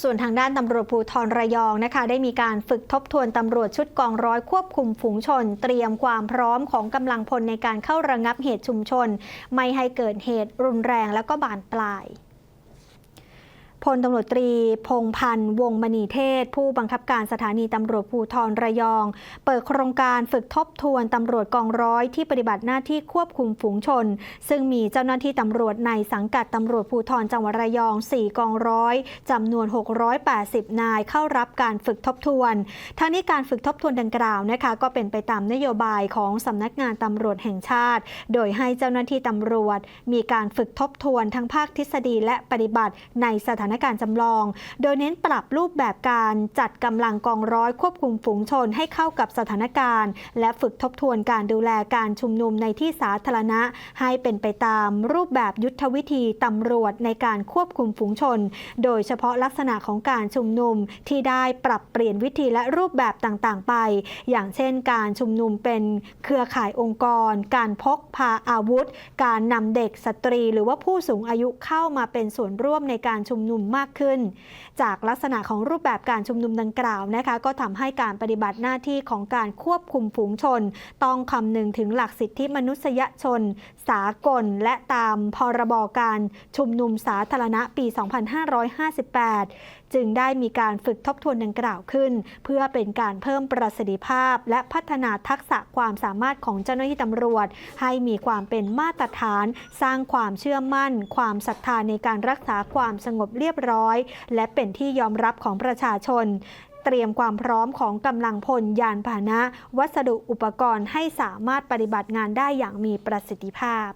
ส่วนทางด้านตำรวจภูธรระยองนะคะ ได้มีการฝึกทบทวนตำรวจชุดกองร้อยควบคุมฝูงชน เตรียมความพร้อมของกำลังพลในการเข้าระงับเหตุชุมชน ไม่ให้เกิดเหตุรุนแรงและก็บานปลาย พลตำรวจตรีพงพันธ์วงมณีเทศ ผู้บังคับการสถานีตำรวจภูธรระยอง เปิดโครงการฝึกทบทวนตำรวจกองร้อยที่ปฏิบัติหน้าที่ควบคุมฝูงชน ซึ่งมีเจ้าหน้าที่ตำรวจในสังกัดตำรวจภูธรจังหวัดระยอง 4 กองร้อยจำนวน 680 นายเข้ารับการฝึกทบทวน ทั้งนี้การฝึกทบทวนดังกล่าวนะคะก็เป็นไปตามนโยบายของสำนักงานตำรวจแห่งชาติ โดยให้เจ้าหน้าที่ตำรวจ มีการฝึกทบทวนทั้งภาคทฤษฎีและปฏิบัติในสถานการณ์จำลอง โดยเน้นปรับรูปแบบการจัดกำลังกองร้อยควบคุมฝูงชนให้เข้ากับสถานการณ์ และฝึกทบทวนการดูแลการชุมนุมในที่สาธารณะ ให้เป็นไปตามรูปแบบยุทธวิธีตำรวจในการควบคุมฝูงชน โดยเฉพาะลักษณะของการชุมนุมที่ได้ปรับเปลี่ยนวิธีและรูปแบบต่างๆ ไป อย่างเช่น การชุมนุมเป็นเครือข่ายองค์กร การพกพาอาวุธ การนำเด็กสตรี หรือว่าผู้สูงอายุเข้ามาเป็นส่วนร่วมในการชุมนุมมากขึ้น จากลักษณะของรูปแบบการชุมนุมดังกล่าวนะคะ ก็ทำให้การปฏิบัติหน้าที่ของการควบคุมฝูงชน ต้องคำนึงถึงหลักสิทธิมนุษยชน สากล และตามพรบการชุมนุมสาธารณะปี 2558 จึงได้มีการฝึกทบทวนดังกล่าวขึ้น เพื่อเป็นการเพิ่มประสิทธิภาพ และพัฒนาทักษะความสามารถของเจ้าหน้าที่ตำรวจ ให้มีความเป็นมาตรฐาน สร้างความเชื่อมั่น ความศรัทธาในการรักษาความสงบเรียบยบร้อย และเป็นที่ยอมรับของประชาชน เตรียมความพร้อมของกำลังพลยานพาหนะ วัสดุอุปกรณ์ให้สามารถปฏิบัติงานได้อย่างมีประสิทธิภาพ